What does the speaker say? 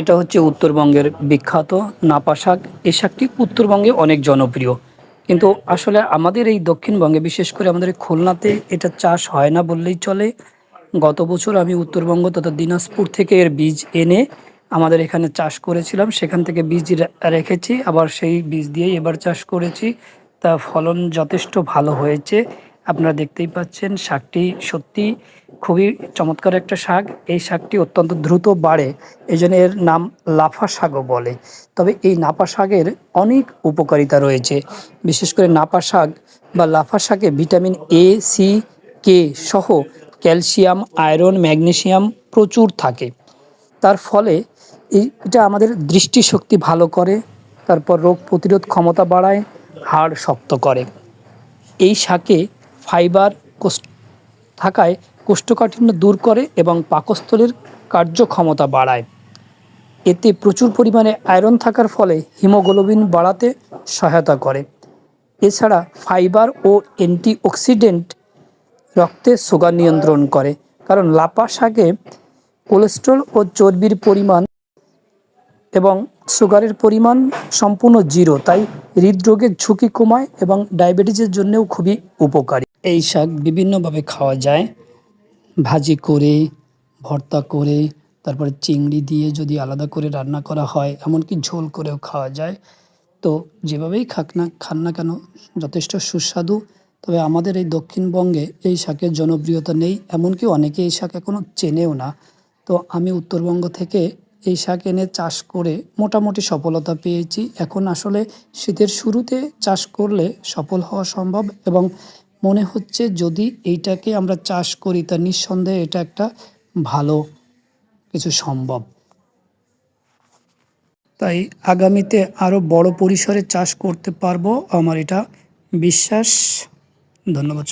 এটা হচ্ছে উত্তরবঙ্গের বিখ্যাত নাপা শাক। এই শাকটি উত্তরবঙ্গে অনেক জনপ্রিয়। কিন্তু আসলে আমাদের এই দক্ষিণবঙ্গে, বিশেষ করে আমাদের খুলনাতে এটা চাষ হয় না বললেই চলে। গত বছর আমি উত্তরবঙ্গ তথা দিনাজপুর থেকে এর বীজ এনে আমাদের এখানে চাষ করেছিলাম। সেখান থেকে বীজ রেখেছি, আবার সেই বীজ দিয়েই এবার চাষ করেছি। তা ফলন যথেষ্ট ভালো হয়েছে। আপনারা দেখতেই পাচ্ছেন, শাকটি সত্যি খুবই চমৎকার একটা শাক। এই শাকটি অত্যন্ত দ্রুত বাড়ে এই জন্য এর নাম লাফা শাকও বলে। তবে এই নাপা শাকের অনেক উপকারিতা রয়েছে। বিশেষ করে নাপা শাক বা লাফা শাকে ভিটামিন এ সি কে সহ ক্যালসিয়াম, আয়রন, ম্যাগনেসিয়াম প্রচুর থাকে। তার ফলে এটা আমাদের দৃষ্টিশক্তি ভালো করে, তারপর রোগ প্রতিরোধ ক্ষমতা বাড়ায়, হাড় শক্ত করে। এই শাকে ফাইবার থাকায় কোষ্ঠকাঠিন্য দূর করে এবং পাকস্থলীর কার্যক্ষমতা বাড়ায়। এতে প্রচুর পরিমাণে আয়রন থাকার ফলে হিমোগ্লোবিন বাড়াতে সহায়তা করে। এছাড়া ফাইবার ও অ্যান্টিঅক্সিডেন্ট রক্তে সুগার নিয়ন্ত্রণ করে, কারণ লাপা শাকে কোলেস্ট্রল ও চর্বির পরিমাণ এবং সুগারের পরিমাণ সম্পূর্ণ জিরো, তাই হৃদরোগের ঝুঁকি কমায় এবং ডায়াবেটিসের জন্যও খুবই উপকারী। এই শাক বিভিন্নভাবে খাওয়া যায়। ভাজি করে, ভর্তা করে, তারপরে চিংড়ি দিয়ে যদি আলাদা করে রান্না করা হয়, এমনকি ঝোল করেও খাওয়া যায়, তো যেভাবেই খাক না, খান না কেন, যথেষ্ট সুস্বাদু। তবে আমাদের এই দক্ষিণবঙ্গে এই শাকের জনপ্রিয়তা নেই, এমনকি অনেকে এই শাক এখনও চেনেও না। তো আমি উত্তরবঙ্গ থেকে এই শাক এনে চাষ করে মোটামুটি সফলতা পেয়েছি। এখন আসলে শীতের শুরুতে চাষ করলে সফল হওয়া সম্ভব এবং মনে হচ্ছে যদি এইটাকে আমরা চাষ করি, তা নিঃসন্দেহে এটা একটা ভালো কিছু সম্ভব। তাই আগামীতে আরও বড় পরিসরে চাষ করতে পারব, আমার এটা বিশ্বাস। ধন্যবাদ